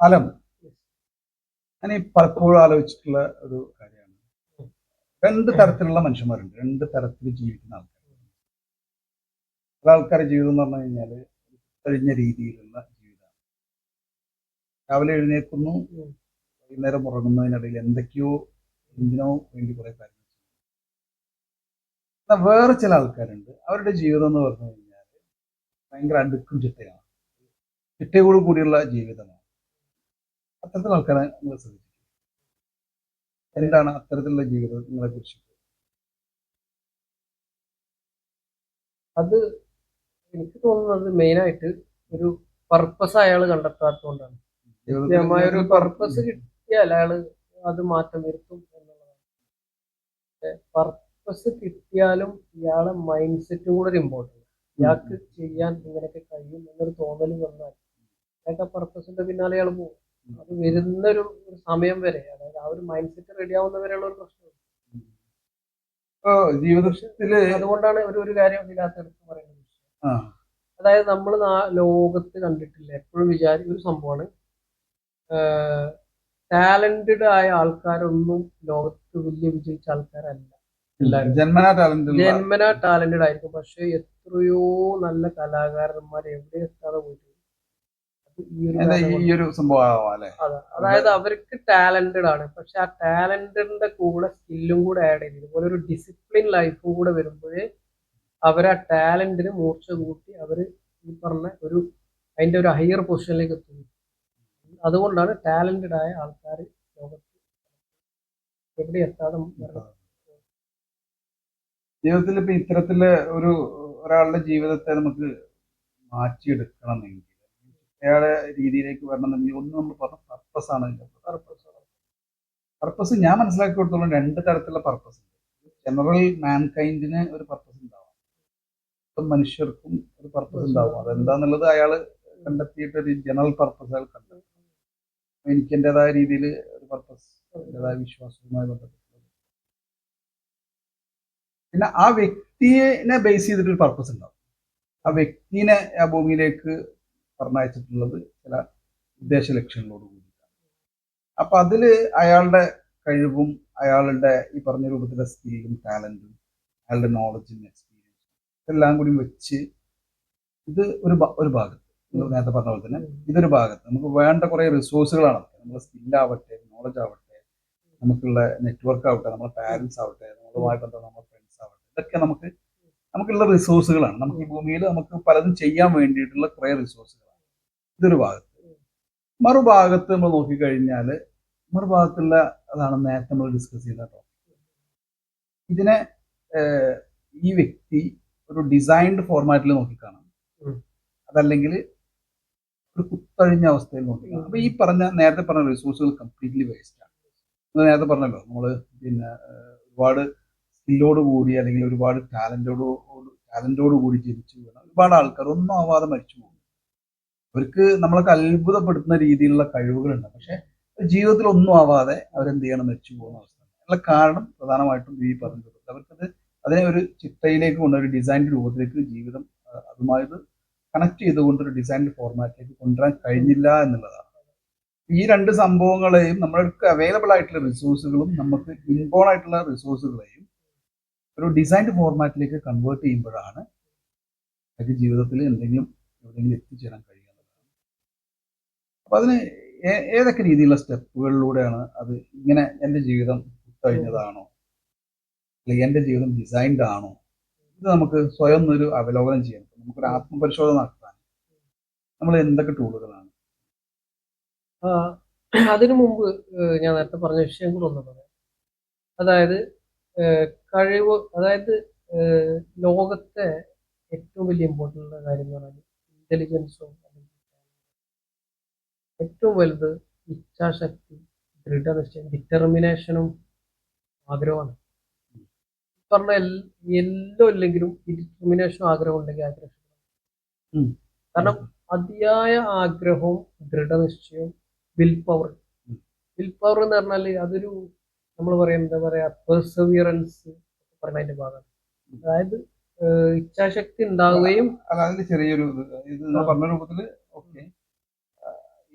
ഫലം. ഞാൻ പലപ്പോഴും ആലോചിച്ചിട്ടുള്ള ഒരു കാര്യമാണ്. രണ്ട് തരത്തിലുള്ള മനുഷ്യന്മാരുണ്ട്. രണ്ട് തരത്തിൽ ജീവിക്കുന്ന ആൾക്കാർ ചില ആൾക്കാരുടെ ജീവിതം എന്ന് പറഞ്ഞു കഴിഞ്ഞാൽ കഴിഞ്ഞ രീതിയിലുള്ള ജീവിതമാണ്. രാവിലെ എഴുന്നേൽക്കുന്നു വൈകുന്നേരം ഉറങ്ങുന്നതിനിടയിൽ എന്തൊക്കെയോ എന്തിനോ വേണ്ടി കുറെ കാര്യങ്ങൾ. എന്നാൽ വേറെ ചില ആൾക്കാരുണ്ട്. അവരുടെ ജീവിതം എന്ന് പറഞ്ഞു കഴിഞ്ഞാൽ ഭയങ്കര അടുക്കും ചിട്ടയാണ്. ചിട്ടയോട് കൂടിയുള്ള ജീവിതമാണ്. അത്തരത്തിലുള്ള ആൾക്കാരെ നിങ്ങൾ ശ്രദ്ധിക്കും. എന്താണ് അത്തരത്തിലുള്ള ജീവിതം നിങ്ങളെ കുറിച്ച്? അത് എനിക്ക് തോന്നുന്നത് മെയിനായിട്ട് ഒരു പർപ്പസ് അയാൾ കണ്ടെത്താത്തതുകൊണ്ടാണ്. കൃത്യമായ ഒരു പർപ്പസ് കിട്ടിയാൽ അയാൾ അത് മാറ്റം വരുത്തും എന്നുള്ളതാണ്. പർപ്പസ് കിട്ടിയാലും ഇയാളെ മൈൻഡ് സെറ്റും കൂടെ ഒരു ഇമ്പോർട്ടന്റ് ഇയാൾക്ക് ചെയ്യാൻ ഇങ്ങനെയൊക്കെ കഴിയും എന്നൊരു തോന്നൽ വന്നാൽ അയാൾക്ക് ആ പർപ്പസിന്റെ പിന്നാലെ അയാൾ പോകും. അത് വരുന്ന ഒരു ഒരു സമയം വരെ അതായത് ആ ഒരു മൈൻഡ് സെറ്റ് റെഡി ആവുന്ന വരെയുള്ള ഒരു പ്രശ്നം ജീവിതത്തിൽ അതുകൊണ്ടാണ് ഒരു ഒരു കാര്യം ഇതിനകത്ത് എടുത്ത് പറയുന്നത്. അതായത് നമ്മൾ ലോകത്ത് കണ്ടിട്ടില്ല എപ്പോഴും വിചാരി ഒരു സംഭവമാണ്. ടാലന്റഡ് ആയ ആൾക്കാരൊന്നും ലോകത്ത് വലിയ വിജയിച്ച ആൾക്കാരല്ല. ജന്മനാ ടാലന്റ് ജന്മന ടാലന്റഡ് ആയിരിക്കും. പക്ഷെ എത്രയോ നല്ല കലാകാരന്മാർ എവിടെ എത്താതെ പോയിട്ടുണ്ട്. അത് ഈ ഒരു സംഭവം അല്ലെ? അതായത് അവർക്ക് ടാലന്റഡ് ആണ്. പക്ഷെ ആ ടാലന്റിന്റെ കൂടെ സ്കില്ലും കൂടെ ആഡ് ചെയ്ത് ഇതുപോലെ ഒരു ഡിസിപ്ലിൻ ലൈഫും കൂടെ വരുമ്പോഴേ അവർ ആ ടാലന്റിന് മൂർച്ച കൂട്ടി അവർ ഈ പറഞ്ഞ ഒരു അതിന്റെ ഒരു ഹയർ പൊസിഷനിലേക്ക് എത്തുന്നു. അതുകൊണ്ടാണ് ടാലന്റഡ് ആയ ആൾക്കാർ ലോകത്ത് എവിടെ എത്താതെ. ജീവിതത്തിൽ ഇപ്പൊ ഇത്തരത്തിൽ ഒരു ഒരാളുടെ ജീവിതത്തെ നമുക്ക് മാറ്റിയെടുക്കണമെങ്കിൽ അയാളെ രീതിയിലേക്ക് വരണമെന്നുണ്ടെങ്കിൽ ഒന്ന് നമ്മൾ പറഞ്ഞ പർപ്പസ് ആണ് പർപ്പസ് പർപ്പസ് ഞാൻ മനസ്സിലാക്കി കൊടുത്തോളം രണ്ട് തരത്തിലുള്ള പർപ്പസ് ഉണ്ട്. ജനറൽ മാൻകൈൻഡിന് ഒരു പർപ്പസ് ഉണ്ടാവാം ഇപ്പം മനുഷ്യർക്കും ഒരു പർപ്പസ് ഉണ്ടാവും അതെന്താന്നുള്ളത് അയാൾ കണ്ടെത്തിയിട്ട് ഒരു ജനറൽ പർപ്പസ് അയാൾ കണ്ടെത്തും. എനിക്ക് എന്റെതായ രീതിയിൽ ഒരു പർപ്പസ് എന്റെതായ വിശ്വാസവുമായി ബന്ധപ്പെട്ടുള്ളത് പിന്നെ ആ വ്യക്തിയെ ബേസ് ചെയ്തിട്ടൊരു പർപ്പസ് ഉണ്ടാവും. ആ വ്യക്തിനെ ആ ഭൂമിയിലേക്ക് പറഞ്ഞയച്ചിട്ടുള്ളത് ചില ഉദ്ദേശ ലക്ഷ്യങ്ങളോട് കൂടിയിട്ടാണ്. അപ്പൊ അതിൽ അയാളുടെ കഴിവും അയാളുടെ ഈ പറഞ്ഞ രൂപത്തിലെ സ്കില്ലും ടാലന്റും അയാളുടെ നോളജും എക്സ്പീരിയൻസും എല്ലാം കൂടി വെച്ച് ഇത് ഒരു ഒരു ഭാഗത്ത്. നേരത്തെ പറഞ്ഞ പോലെ തന്നെ ഇതൊരു ഭാഗത്ത്. നമുക്ക് വേണ്ട കുറേ റിസോഴ്സുകളാണ് നമ്മുടെ സ്കില്ലാവട്ടെ നോളജ് ആവട്ടെ നമുക്കുള്ള നെറ്റ്വർക്ക് ആവട്ടെ നമ്മുടെ പാരന്റ്സ് ആവട്ടെ നമ്മളുമായി ബന്ധപ്പെട്ട നമ്മുടെ ഫ്രണ്ട്സ് ആവട്ടെ ഇതൊക്കെ നമുക്ക് നമുക്കുള്ള റിസോഴ്സുകളാണ് നമുക്ക് ഈ ഭൂമിയിൽ നമുക്ക് പലതും ചെയ്യാൻ വേണ്ടിയിട്ടുള്ള കുറെ റിസോഴ്സുകളാണ് ഇതൊരു ഭാഗത്ത്. മറുഭാഗത്ത് നമ്മൾ നോക്കിക്കഴിഞ്ഞാൽ മറുഭാഗത്തുള്ള അതാണ് നേരത്തെ നമ്മൾ ഡിസ്കസ് ചെയ്ത ടോപ്പിക് ഇതിനെ ഈ വ്യക്തി ഒരു ഡിസൈൻഡ് ഫോർമാറ്റിൽ നോക്കിക്കാണാം. അതല്ലെങ്കിൽ ഒരു കുത്തഴിഞ്ഞ അവസ്ഥയിൽ നോക്കിക്കാണാം. അപ്പൊ ഈ പറഞ്ഞ നേരത്തെ പറഞ്ഞ റിസോഴ്സുകൾ കംപ്ലീറ്റ്ലി വേസ്റ്റ് ആണ്. നേരത്തെ പറഞ്ഞല്ലോ നമ്മൾ പിന്നെ ഒരുപാട് സ്കില്ലോട് കൂടി അല്ലെങ്കിൽ ഒരുപാട് ടാലന്റോട് ടാലന്റോട് കൂടി ജനിച്ചു വീണ ഒരുപാട് ആൾക്കാർ ഒന്നും ആവാതെ മരിച്ചു പോകും അവർക്ക് നമ്മളൊക്കെ അത്ഭുതപ്പെടുത്തുന്ന രീതിയിലുള്ള കഴിവുകളുണ്ട്. പക്ഷെ ജീവിതത്തിൽ ഒന്നും ആവാതെ അവരെന്ത് ചെയ്യണം മരിച്ചു പോകുന്ന അവസ്ഥ. അതിനുള്ള കാരണം പ്രധാനമായിട്ടും ഈ പറഞ്ഞത് അവർക്കത് അതിനെ ഒരു ചിട്ടയിലേക്ക് കൊണ്ട് ഒരു ഡിസൈൻ രൂപത്തിലേക്ക് ജീവിതം അതുമായത് കണക്ട് ചെയ്തുകൊണ്ട് ഒരു ഡിസൈൻ ഫോർമാറ്റിലേക്ക് കൊണ്ടുവരാൻ കഴിഞ്ഞില്ല എന്നുള്ളതാണ്. ഈ രണ്ട് സംഭവങ്ങളെയും നമ്മൾക്ക് അവൈലബിൾ ആയിട്ടുള്ള റിസോഴ്സുകളും നമുക്ക് ഇൻബോൺ ആയിട്ടുള്ള റിസോഴ്സുകളെയും ഒരു ഡിസൈൻഡ് ഫോർമാറ്റിലേക്ക് കൺവേർട്ട് ചെയ്യുമ്പോഴാണ് അത് ജീവിതത്തിൽ എന്തെങ്കിലും എവിടെയെങ്കിലും എത്തിച്ചേരാൻ കഴിയുന്നത് അപ്പൊ അതിന് ഏതൊക്കെ രീതിയിലുള്ള സ്റ്റെപ്പുകളിലൂടെയാണ് അത് ഇങ്ങനെ എന്റെ ജീവിതം കഴിഞ്ഞതാണോ അല്ലെങ്കിൽ എന്റെ ജീവിതം ഡിസൈൻഡ് ആണോ? ഇത് നമുക്ക് സ്വയം ഒരു അവലോകനം ചെയ്യണം. നമുക്കൊരു ആത്മപരിശോധന നടത്താൻ നമ്മൾ എന്തൊക്കെ ടൂളുകളാണ് അതിനു മുമ്പ് ഞാൻ നേരത്തെ പറഞ്ഞ വിഷയം കൂടെ ഒന്ന് പറയാം. അതായത് കഴിവ് അതായത് ലോകത്തെ ഏറ്റവും വലിയ ഇമ്പോർട്ടന്റ് ഉള്ള കാര്യം എന്ന് പറയുന്നത് ഇന്റലിജൻസും ഏറ്റവും വലുത് ഇച്ഛാശക്തി ദൃഢനിശ്ചയം ഡിറ്റർമിനേഷനും ആഗ്രഹമാണ്. പറഞ്ഞ എല്ലോ ഇല്ലെങ്കിലും ഈ ഡിറ്റർമിനേഷനും ആഗ്രഹം ഉണ്ടെങ്കിൽ ആഗ്രഹം. കാരണം അതിയായ ആഗ്രഹവും ദൃഢനിശ്ചയവും വിൽ പവർ വിൽ പവർ എന്ന് പറഞ്ഞാൽ അതൊരു നമ്മൾ പറയും എന്താ പറയാ പെർസവിയറൻസ് പറഞ്ഞ അതിന്റെ ഭാഗം. അതായത് ഇച്ഛാശക്തി ഉണ്ടാവുകയും അതായത് ചെറിയൊരു ഇത്. പറഞ്ഞ രൂപത്തിൽ ഓക്കെ.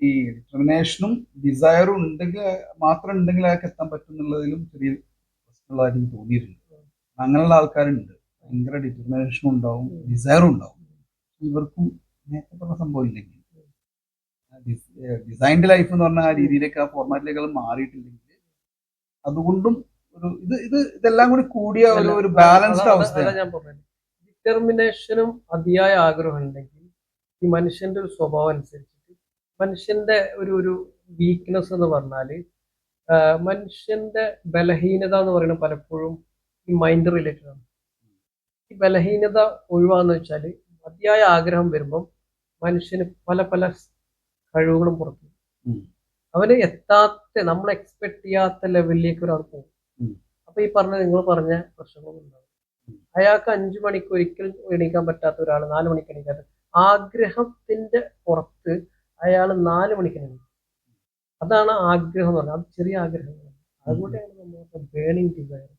ഈ ഡിറ്റർമിനേഷനും ഡിസയറും ഉണ്ടെങ്കിൽ മാത്രം ഉണ്ടെങ്കിൽ അയാൾക്ക് എത്താൻ പറ്റും എന്നുള്ളതിലും ചെറിയ പ്രശ്നമുള്ളതായിട്ട് തോന്നിയിട്ടുണ്ട്. അങ്ങനെയുള്ള ആൾക്കാരുണ്ട്. ഭയങ്കര ഡിറ്റർമിനേഷനും ഉണ്ടാവും ഡിസയറും ഉണ്ടാവും. ഇവർക്കും നേരത്തെ പറഞ്ഞ സംഭവം ഇല്ലെങ്കിൽ. ഡിസൈൻഡ് ലൈഫ് എന്ന് പറഞ്ഞ ആ രീതിയിലേക്ക് ആ ഫോർമാറ്റിലേക്ക് മാറിയിട്ടില്ലെങ്കിൽ അതുകൊണ്ടും ഒരു ഇത് ഇത് ഇതെല്ലാം കൂടി കൂടിയ ഒരു ഒരു ബാലൻസ്ഡ് അവസ്ഥ അവസ്ഥയാണ്. ഞാൻ പറഞ്ഞത്. ഡിറ്റർമിനേഷനും അതിയായ ആഗ്രഹം ഉണ്ടെങ്കിൽ ഈ മനുഷ്യന്റെ ഒരു സ്വഭാവം അനുസരിച്ചിട്ട് മനുഷ്യന്റെ ഒരു ഒരു വീക്ക്നെസ് എന്ന് പറഞ്ഞാൽ മനുഷ്യന്റെ ബലഹീനത എന്ന് പറയുന്നത് പലപ്പോഴും ഈ മൈൻഡ് റിലേറ്റഡ് ആണ്. ഈ ബലഹീനത ഒഴിവാന്ന് വെച്ചാൽ അതിയായ ആഗ്രഹം വരുമ്പം മനുഷ്യന് പല പല കഴിവുകളും പുറത്തു. അവന് എത്താത്ത നമ്മൾ എക്സ്പെക്ട് ചെയ്യാത്ത ലെവലിലേക്ക് ഒരാൾ പോകും. അപ്പൊ ഈ പറഞ്ഞ നിങ്ങൾ പറഞ്ഞ പ്രശ്നങ്ങളൊന്നും ഉണ്ടാവും അയാൾക്ക് അഞ്ചു മണിക്ക് ഒരിക്കലും എണീക്കാൻ പറ്റാത്ത ഒരാൾ നാല് മണിക്ക് എണീക്കാത്ത ആഗ്രഹത്തിന്റെ പുറത്ത് അയാൾ നാല് മണിക്ക് എണീക്കും അതാണ് ആഗ്രഹം എന്ന് പറഞ്ഞാൽ അത് ചെറിയ ആഗ്രഹങ്ങളാണ് അതുകൊണ്ടാണ് നമ്മൾ ബേണിംഗ് ഡിസയർ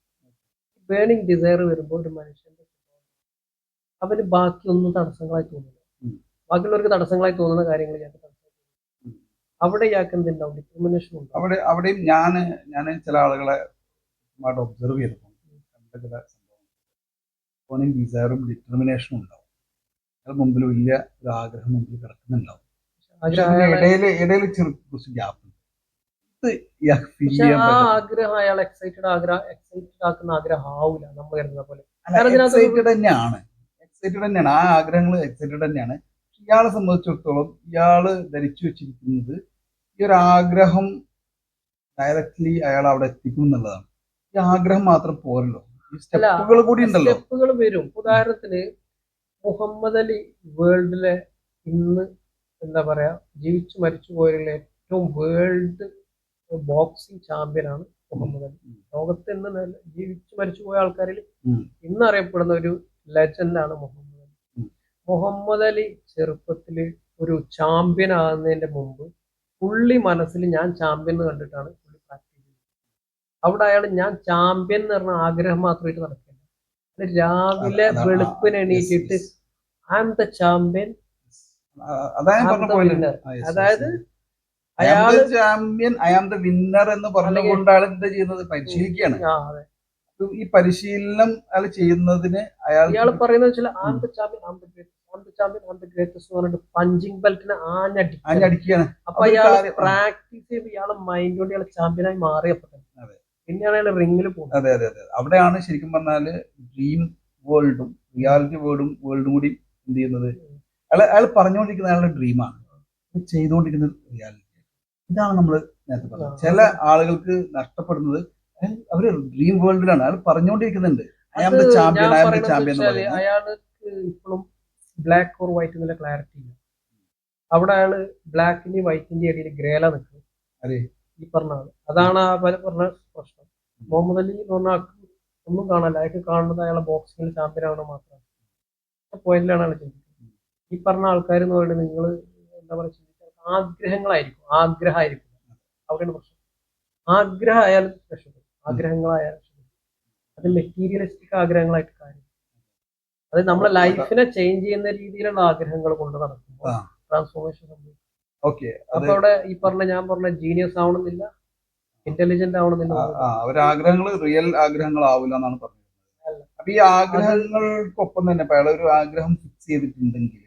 ബേണിംഗ് ഡിസയർ വരുമ്പോൾ ഒരു മനുഷ്യന്റെ. അവന് ബാക്കിയൊന്നും തടസ്സങ്ങളായി തോന്നില്ല. ബാക്കിയുള്ളവർക്ക് തടസ്സങ്ങളായി തോന്നുന്ന കാര്യങ്ങൾ. ഉം. അവിടെ ഇയാൾക്ക് എന്തുണ്ടാവും ഡിറ്റർമിനേഷൻ ഉണ്ട്? അവിടെ അവിടെയും ഞാൻ ഞാൻ ചില ആളുകളെ ഒബ്സർവ് ചെയ്തിട്ടുണ്ട്. ചില സംഭവം ഡിസയറും ഡിറ്റർമിനേഷനും ഉണ്ടാവും. അത് മുമ്പിൽ വലിയ ഒരു ആഗ്രഹം മുമ്പിൽ കിടക്കുന്നുണ്ടാവും. ഇടയിൽ ഇടയിൽ ചെറു കുറച്ച് ഗ്യാപ്പ് ആഗ്രഹം അയാൾ എക്സൈറ്റഡ് ആഗ്രഹം എക്സൈറ്റഡ് ആക്കുന്ന ആഗ്രഹം ആവില്ല നമ്മൾ കരുതുന്ന പോലെ. എക്സൈറ്റഡ് തന്നെയാണ്. എക്സൈറ്റഡ് തന്നെയാണ്. ആ ആഗ്രഹങ്ങൾ എക്സൈറ്റഡ് തന്നെയാണ്. ഇയാളെ സംബന്ധിച്ചിടത്തോളം ഇയാൾ ധരിച്ചു വെച്ചിരിക്കുന്നത് ഈ ഒരു ആഗ്രഹം ഡയറക്ട്ലി അയാൾ അവിടെ എത്തിക്കും എന്നുള്ളതാണ്. ഈ ആഗ്രഹം മാത്രം പോരല്ലോ. ഈ സ്റ്റെപ്പുകൾ കൂടി ഉണ്ടല്ലോ. സ്റ്റെപ്പുകൾ വരും. ഉദാഹരണത്തിന് മുഹമ്മദ് അലി വേൾഡിലെ ഇന്ന് എന്താ പറയാ ജീവിച്ചു മരിച്ചു പോയതിലെ ഏറ്റവും വേൾഡ് ബോക്സിംഗ് ചാമ്പ്യനാണ് മുഹമ്മദ് അലി. ലോകത്ത് ഇന്ന് ജീവിച്ചു മരിച്ചു പോയ ആൾക്കാരിൽ. ഇന്ന് അറിയപ്പെടുന്ന ഒരു ലെജൻഡാണ് മുഹമ്മദ്. മുഹമ്മദ് അലി ചെറുപ്പത്തിൽ ഒരു ചാമ്പ്യൻ ആകുന്നതിന്റെ മുമ്പ് പുള്ളി മനസ്സിൽ ഞാൻ ചാമ്പ്യൻ എന്ന് കണ്ടിട്ടാണ് പുള്ളി പ്രാക്ടീസ് ചെയ്യുന്നത് അവിടെ അയാൾ ഞാൻ ചാമ്പ്യൻ എന്ന് പറഞ്ഞ ആഗ്രഹം മാത്രമായിട്ട് നടക്കില്ല രാവിലെ വെളുപ്പിന് എണീറ്റിട്ട് ഐ ആം ദ ചാമ്പ്യൻ അതായത് അയാൾ champion I am the winner എന്ന് പറഞ്ഞുകൊണ്ട് അയാൾ എന്താ ചെയ്യുന്നത് പരിശീലിക്കുകയാണ്. ഈ പരിശീലനം അയാൾ ചെയ്യുന്നതിന് അയാൾ ഇയാൾ പറയുന്നത് വെച്ചാൽ am the champion am the greatest am the champion am the greatest എന്ന് പറഞ്ഞിട്ട് പഞ്ചിങ് ബെൽറ്റിനെ ആഞ്ഞടിക്കും അടിക്കുകയാണ് അപ്പൊ ഇയാൾ പ്രാക്ടീസ് ചെയ്ത് ഇയാളെ മൈൻഡ് കൊണ്ട് ഇയാൾ ചാമ്പ്യനായി മാറിയപ്പോ അതെ. പിന്നെയാണ് അയാൾ റിംഗിൽ പോകുന്നത്. അതെ അതെ അതെ. അവിടെയാണ് ശരിക്കും പറഞ്ഞാൽ ഡ്രീം വേൾഡും റിയാലിറ്റി വേൾഡും വേൾഡും കൂടി എന്ത് ചെയ്യുന്നത്? അയാൾ അയാൾ പറഞ്ഞുകൊണ്ടിരിക്കുന്ന അയാളുടെ ഡ്രീമാണ് ചെയ്തുകൊണ്ടിരിക്കുന്ന റിയാലിറ്റി ഇതാണ് നമ്മൾ നേരത്തെ പറഞ്ഞത്. ചില ആളുകൾക്ക് നഷ്ടപ്പെടുന്നത് അവർ ഡ്രീം വേൾഡിലാണ് അയാൾ പറഞ്ഞുകൊണ്ടിരിക്കുന്നുണ്ട് അയാളുടെ ചാമ്പ്യൻ അയാളുടെ ചാമ്പ്യൻ അയാൾക്ക് ഇപ്പോഴും ബ്ലാക്ക് ഓർ വൈറ്റ് എന്നുള്ള ക്ലാരിറ്റി ഇല്ല. അവിടെ അയാൾ ബ്ലാക്കിന്റെ വൈറ്റിന്റെ ഇടയിൽ ഗ്രേല നിൽക്കും അതെ. ഈ പറഞ്ഞാണ് ആൾ. അതാണ് ആ പറഞ്ഞ പ്രശ്നം. മുഹമ്മദ് അലി എന്ന് പറഞ്ഞ ആൾക്ക് ഒന്നും കാണാനില്ല. അയാൾക്ക് കാണുന്നത് അയാളെ ബോക്സിംഗിൽ ചാമ്പ്യൻ ആവണം മാത്രമാണ് പോയിന്റിലാണ് അയാൾ ചിന്തിക്കുന്നത്. ഈ പറഞ്ഞ ആൾക്കാർ എന്ന് പറയുന്നത് നിങ്ങൾ എന്താ പറയുക ചിന്തിച്ചാൽ ആഗ്രഹങ്ങളായിരിക്കും. ആഗ്രഹമായിരിക്കും. അവിടെയാണ് പ്രശ്നം. ആഗ്രഹം അയാൾ രക്ഷപ്പെടും ആഗ്രഹങ്ങളായാൽ രക്ഷപ്പെടും അത് മെറ്റീരിയലിസ്റ്റിക് ആഗ്രഹങ്ങളായിട്ട് കാര്യം. അത് നമ്മളെ ലൈഫിനെ ചേഞ്ച് ചെയ്യുന്ന രീതിയിലുള്ള ആഗ്രഹങ്ങൾ കൊണ്ട് നടക്കുമ്പോൾ ട്രാൻസ്ഫോർമേഷൻ ഓക്കെ അപ്പൊ അവിടെ ഈ പറഞ്ഞ ഞാൻ പറഞ്ഞ ജീനിയസ് ആവണമെന്നില്ല ഇന്റലിജന്റ് ആവണമെന്നില്ല. ആഗ്രഹങ്ങൾ റിയൽ ആഗ്രഹങ്ങൾ ആവില്ല എന്നാണ് പറഞ്ഞത്. അപ്പൊ ഈ ആഗ്രഹങ്ങൾക്കൊപ്പം തന്നെ അയാൾ ഒരു ആഗ്രഹം ഫിക്സ് ചെയ്തിട്ടുണ്ടെങ്കിൽ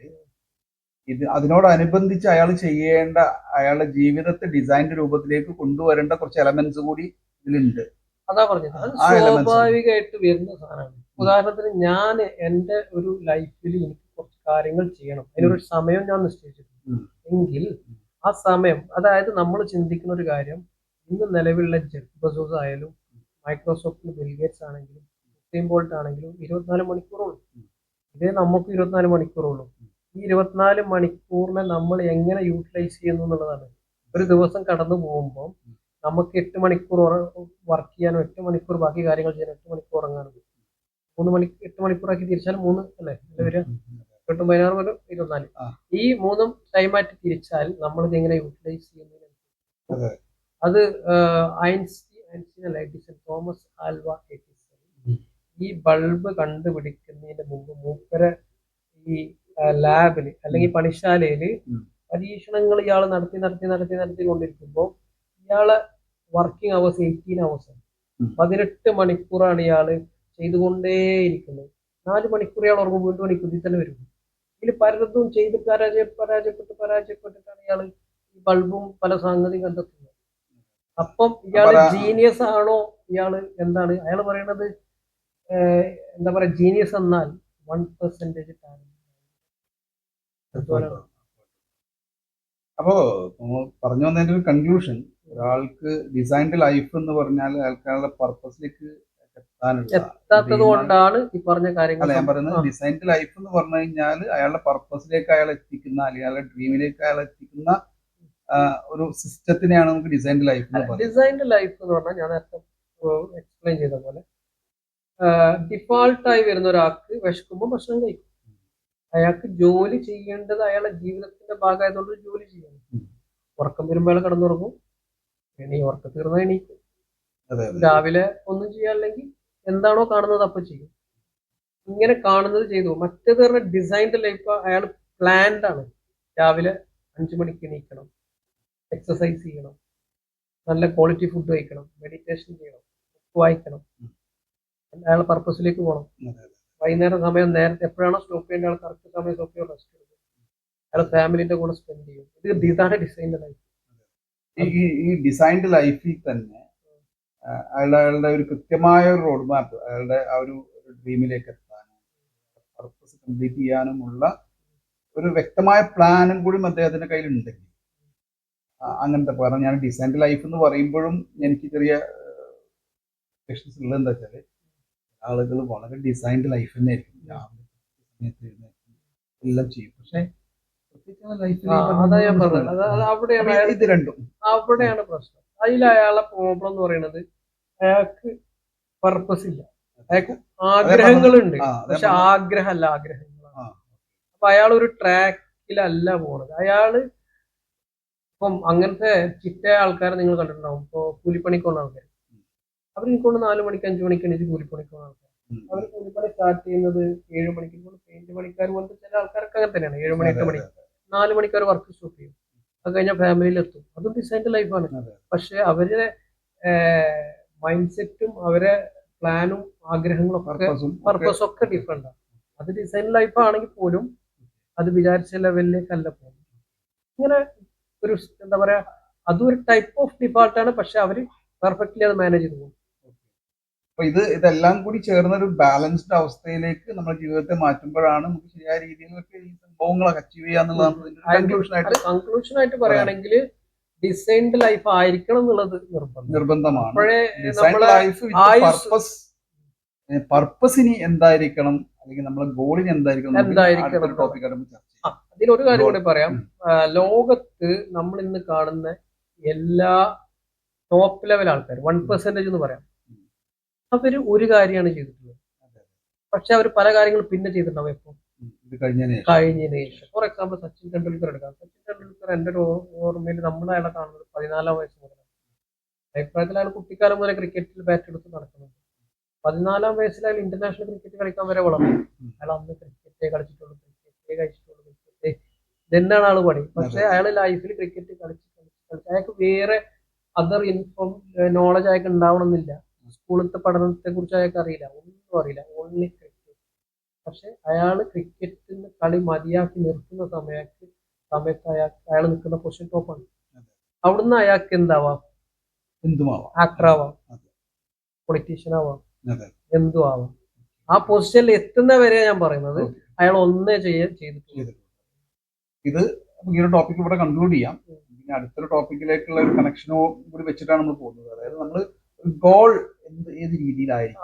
ഇത് അതിനോടനുബന്ധിച്ച് അയാൾ ചെയ്യേണ്ട അയാളുടെ ജീവിതത്തെ ഡിസൈൻഡ് രൂപത്തിലേക്ക് കൊണ്ടുവരേണ്ട കുറച്ച് എലമെന്റ്സ് കൂടി ഇതിലുണ്ട്. അതാ പറഞ്ഞത്. അത് സ്വാഭാവികമായിട്ട് വരുന്ന സാധനമാണ്. ഉദാഹരണത്തിന് ഞാൻ എന്റെ ഒരു ലൈഫിൽ എനിക്ക് കുറച്ച് കാര്യങ്ങൾ ചെയ്യണം. അതിനൊരു സമയം ഞാൻ നിശ്ചയിച്ചിട്ടുണ്ട്. എങ്കിൽ ആ സമയം അതായത് നമ്മൾ ചിന്തിക്കുന്ന ഒരു കാര്യം ഇന്ന് നിലവിലുള്ള ജെഫ് ബസോസ് ആയാലും മൈക്രോസോഫ്റ്റിൽ ബിൽഗേറ്റ്സ് ആണെങ്കിലും സുപ്രീം ബോൾട്ട് ആണെങ്കിലും ഇരുപത്തിനാല് മണിക്കൂറുള്ളൂ. ഇതേ നമുക്ക് ഇരുപത്തിനാല് മണിക്കൂറുള്ളൂ. ഈ ഇരുപത്തിനാല് മണിക്കൂറിനെ നമ്മൾ എങ്ങനെ യൂട്ടിലൈസ് ചെയ്യുന്നു എന്നുള്ളതാണ്. ഒരു ദിവസം കടന്നു പോകുമ്പോൾ നമുക്ക് എട്ട് മണിക്കൂർ വർക്ക് ചെയ്യാനും എട്ട് മണിക്കൂർ ബാക്കി കാര്യങ്ങൾ ചെയ്യാനും എട്ട് മണിക്കൂർ ഉറങ്ങാനും മൂന്ന് മണി എട്ട് മണിക്കൂറാക്കി തിരിച്ചാൽ മൂന്ന് അല്ലേ? അല്ലേ വരിക? എട്ടും പതിനാറ് മുതൽ ഇരുപത്തിനാല്. ഈ മൂന്നും ടൈമായിട്ട് തിരിച്ചാൽ നമ്മൾ ഇത് എങ്ങനെ യൂട്ടിലൈസ് ചെയ്യുന്നതിന് അതെ. ഐൻസ്റ്റീൻ ഐൻസ്റ്റീൻ അല്ല എഡിസൺ തോമസ് ആൽവ എഡിസൺ. ഈ ബൾബ് കണ്ടുപിടിക്കുന്നതിന് മുമ്പ് മൂപ്പരെ ഈ ലാബിൽ അല്ലെങ്കിൽ പണിശാലയിൽ. പരീക്ഷണങ്ങൾ ഇയാൾ നടത്തി നടത്തി നടത്തി നടത്തി കൊണ്ടിരിക്കുമ്പോൾ ഇയാളെ വർക്കിംഗ് അവേഴ്സ് എയ്റ്റീൻ അവേഴ്സ്. പതിനെട്ട് മണിക്കൂറാണ് ഇയാൾ ചെയ്തുകൊണ്ടേയിരിക്കുന്നത്. നാല് മണിക്കൂർ ഇയാൾ ഉറങ്ങും. വീണ്ടും മണിക്കൂർ ഇതിൽ തന്നെ വരും. ഇതിൽ പലതും ചെയ്ത് പരാജയ പരാജയപ്പെട്ട് പരാജയപ്പെട്ടിട്ടാണ് ഇയാൾ ഈ ബൾബും പല സംഗതി കണ്ടെത്തുന്നത്. അപ്പം ഇയാൾ ജീനിയസ് ആണോ? ഇയാൾ എന്താണ്? അയാൾ പറയണത് എന്താ പറയാ ജീനിയസ് എന്നാൽ വൺ പെർസെന്റേജ് അപ്പോ പറഞ്ഞു വന്നതിന്റെ ഒരു കൺക്ലൂഷൻ ഒരാൾക്ക് ഡിസൈൻഡ് ലൈഫ് എന്ന് പറഞ്ഞാൽ അയാൾക്കാരുടെ പർപ്പസിലേക്ക് എത്താനുള്ള എത്താത്തത് demand- കൊണ്ടാണ് ഈ പറഞ്ഞ കാര്യങ്ങൾ അല്ല ഞാൻ പറയുന്നത് ഡിസൈൻഡ് ലൈഫ് എന്ന് പറഞ്ഞു കഴിഞ്ഞാൽ അയാളുടെ പർപ്പസിലേക്ക് അയാൾ എത്തിക്കുന്ന അല്ലെങ്കിൽ അയാളുടെ ഡ്രീമിലേക്ക് അയാൾ എത്തിക്കുന്ന ഒരു സിസ്റ്റത്തിനെയാണ് നമുക്ക് ഡിസൈൻഡ് ലൈഫ് ഡിസൈൻഡ് ലൈഫ് എന്ന് പറഞ്ഞാൽ ഞാൻ നേരത്തെ എക്സ്പ്ലെയിൻ ചെയ്ത പോലെ ഡിഫാൾട്ടായി വരുന്ന ഒരാൾക്ക് വിശക്കുമ്പോൾ ഭക്ഷണം കഴിക്കും. അയാൾക്ക് ജോലി ചെയ്യേണ്ടത് അയാളുടെ ജീവിതത്തിന്റെ ഭാഗമായതുകൊണ്ട് ജോലി ചെയ്യണം. ഉറക്കം വരുമ്പോൾ അയാൾ കിടന്നുറങ്ങും. എണീ ഉറക്ക തീർന്ന എണീക്കും. രാവിലെ ഒന്നും ചെയ്യാനില്ലെങ്കിൽ എന്താണോ കാണുന്നത് അപ്പൊ ചെയ്യും. ഇങ്ങനെ കാണുന്നത് ചെയ്തു. മറ്റേത് പറഞ്ഞ ഡിസൈൻഡ് ലൈഫ് അയാൾ പ്ലാൻഡ് ആണ്. രാവിലെ അഞ്ചു മണിക്ക് എണീക്കണം. എക്സസൈസ് ചെയ്യണം. നല്ല ക്വാളിറ്റി ഫുഡ് കഴിക്കണം. മെഡിറ്റേഷൻ ചെയ്യണം. ബുക്ക് വായിക്കണം. അയാൾ പർപ്പസിലേക്ക് പോകണം. വൈകുന്നേരം സമയം നേരത്തെ എപ്പോഴാണോ സ്റ്റോപ്പ് ചെയ്യേണ്ട ആൾ കറക്റ്റ് സമയം സ്റ്റോപ്പ് ചെയ്യണം. റെസ്റ്റ് എടുക്കും. അയാൾ ഫാമിലിന്റെ കൂടെ സ്പെൻഡ് ചെയ്യും. ഇത് ഇതാണ് ഡിസൈൻഡ് ലൈഫ് ഈ ഈ- ഡിസൈൻഡ് ലൈഫിൽ തന്നെ അയാളുടെ അയാളുടെ ഒരു കൃത്യമായ ഒരു റോഡ് മാപ്പ് അയാളുടെ ആ ഒരു ഡ്രീമിലേക്ക് എത്താനും പർപ്പസ് കംപ്ലീറ്റ് ചെയ്യാനുമുള്ള ഒരു വ്യക്തമായ പ്ലാനും കൂടി അദ്ദേഹത്തിന്റെ കയ്യിൽ ഉണ്ടെങ്കിൽ അങ്ങനത്തെ കാരണം ഞാൻ ഡിസൈൻഡ് ലൈഫ് എന്ന് പറയുമ്പോഴും എനിക്ക് ചെറിയ ക്വസ്റ്റൻസ് ഉള്ളത് എന്താ വെച്ചാൽ ആളുകൾ വളരെ ഡിസൈൻഡ് ലൈഫ് തന്നെ ആയിരിക്കും എല്ലാം ചെയ്യും. പക്ഷെ അതാ ഞാൻ പറഞ്ഞത്. അത് അത് അവിടെയാണ് അയാൾ ഇത് രണ്ടും. അവിടെയാണ് പ്രശ്നം. അതിൽ അയാളെ പ്രോബ്ലം എന്ന് പറയുന്നത് അയാൾക്ക് പർപ്പസ് ഇല്ല. അയാൾക്ക് ആഗ്രഹങ്ങളുണ്ട്. പക്ഷെ. ആഗ്രഹമല്ല ആഗ്രഹങ്ങളാണ്. അപ്പൊ അയാൾ ഒരു ട്രാക്കിലല്ല പോണത്. അയാൾ ഇപ്പം അങ്ങനത്തെ ചിറ്റ ആൾക്കാരെ നിങ്ങൾ കണ്ടിട്ടുണ്ടാവും. ഇപ്പൊ കൂലിപ്പണിക്കുള്ള ആൾക്കാർ അവർ എനിക്കൊണ്ട് നാല് മണിക്ക് അഞ്ചു മണിക്ക് എണീച്ച് കൂലിപ്പണിക്കുള്ള ആൾക്കാർ അവർ കൂലിപ്പണി സ്റ്റാർട്ട് ചെയ്യുന്നത് ഏഴ് മണിക്ക് പെയിന്റ് പണിക്കാർ പോലത്തെ ചില ആൾക്കാരൊക്കെ അങ്ങനെ തന്നെയാണ്. ഏഴ് മണി എട്ട് മണി. നാല് മണിക്ക് വർക്ക് സ്റ്റോപ്പ് ചെയ്യും. അത് കഴിഞ്ഞാൽ ഫാമിലിയിൽ എത്തും. അതും ഡിസൈൻഡ് ലൈഫാണ്. പക്ഷെ അവരെ മൈൻഡ് സെറ്റും അവരെ പ്ലാനും ആഗ്രഹങ്ങളും ഒക്കെ പർപ്പസും ഒക്കെ ഡിഫറെന്റ് ആണ്. അത് ഡിസൈൻ ലൈഫ് ആണെങ്കിൽ പോലും അത് വിചാരിച്ച ലെവലിലേക്കല്ല പോകും ഇങ്ങനെ ഒരു എന്താ പറയാ അതും ഒരു ടൈപ്പ് ഓഫ് ഡിഫാൾട്ടാണ് പക്ഷെ അവർ പെർഫെക്റ്റ്ലി അത് മാനേജ് ചെയ്തു പോകും. അപ്പൊ ഇത് ഇതെല്ലാം കൂടി ചേർന്ന ഒരു ബാലൻസ്ഡ് അവസ്ഥയിലേക്ക് നമ്മുടെ ജീവിതത്തെ മാറ്റുമ്പോഴാണ് നമുക്ക് ശരിയായ രീതിയിലൊക്കെ ഈ സംഭവങ്ങളൊക്കെ അച്ചീവ് ചെയ്യാന്നുള്ളതാണ് കൺക്ലൂഷൻ ആയിട്ട് കൺക്ലൂഷൻ ആയിട്ട് പറയുകയാണെങ്കിൽ ഡിസൈൻഡ് ലൈഫ് ആയിരിക്കണം എന്നുള്ളത് നിർബന്ധം. നിർബന്ധമാണ്. പർപ്പസിന് എന്തായിരിക്കണം? അല്ലെങ്കിൽ നമ്മുടെ ഗോളിന് എന്തായിരിക്കണം? എന്തായിരിക്കണം? ടോപ്പിക്കായിട്ട് അതിലൊരു കാര്യം കൂടി പറയാം. ലോകത്ത് നമ്മൾ ഇന്ന് കാണുന്ന എല്ലാ ടോപ്പ് ലെവൽ ആൾക്കാർ വൺ പെർസെന്റേജ് എന്ന് പറയാം. ഉം. അവർ ഒരു കാര്യമാണ് ചെയ്തിട്ടുള്ളത്. പക്ഷെ അവർ പല കാര്യങ്ങളും പിന്നെ ചെയ്തിട്ടുണ്ടാവും എപ്പോ കഴിഞ്ഞതിന് ശേഷം. ഫോർ എക്സാമ്പിൾ സച്ചിൻ ടെണ്ടുൽക്കർ എടുക്കാം. സച്ചിൻ ടെണ്ടുൽക്കർ എന്റെ ഒരു ഓർമ്മയിൽ നമ്മൾ അയാളെ കാണുന്നത് പതിനാലാം വയസ്സ് മുതലാണ്. അഭിപ്രായത്തിൽ അയാൾ കുട്ടിക്കാലം മുതലേ ക്രിക്കറ്റിൽ ബാറ്റ് എടുത്ത് നടക്കുന്നുണ്ട്. പതിനാലാം വയസ്സിൽ അയാൾ ഇന്റർനാഷണൽ ക്രിക്കറ്റ് കളിക്കാൻ വരെ വളർന്നു. അയാൾ അന്ന് ക്രിക്കറ്റേ കളിച്ചിട്ടുള്ളൂ ക്രിക്കറ്റേ കഴിച്ചിട്ടുള്ളൂ ക്രിക്കറ്റേ ഇതെന്നാണ് ആൾ പണി. പക്ഷെ. അയാൾ ലൈഫിൽ ക്രിക്കറ്റ് കളിച്ച് കളിച്ച് കളിച്ച്. അയാൾക്ക് വേറെ അതർ ഇൻഫോം നോളജ് അയാൾക്ക് ഉണ്ടാവണമെന്നില്ല. സ്കൂളിലത്തെ പഠനത്തെ കുറിച്ച് അയാൾക്ക് അറിയില്ല. ഒന്നും അറിയില്ല. ഓൺലി ക്രിക്കറ്റ് പക്ഷെ അയാൾ ക്രിക്കറ്റിന് കളി മതിയാക്കി നിർത്തുന്ന സമയത്ത് സമയത്ത് അയാൾ അയാൾ നിൽക്കുന്ന പൊസിഷൻ ടോപ്പാണ്. അവിടുന്ന് അയാൾക്ക് എന്താവാം? എന്തുമാവാം? ആക്ടർ ആവാം പൊളിറ്റീഷ്യൻ ആവാം എന്തു ആവാം ആ പൊസിഷനിൽ എത്തുന്ന വരെ ഞാൻ പറയുന്നത് അയാൾ ഒന്നേ ചെയ്യാൻ ചെയ്തിട്ടുള്ളൂ. ഇത് ഈ ഒരു ടോപ്പിക് ഇവിടെ കൺക്ലൂഡ് ചെയ്യാം. പിന്നെ അടുത്തൊരു ടോപ്പിക്കിലേക്കുള്ള ഒരു കണക്ഷനോ കൂടി വെച്ചിട്ടാണ് നമ്മൾ പോകുന്നത്. അതായത് നമ്മൾ ഗോൾ എന്ത് ഏത് രീതിയിലായിരിക്കും.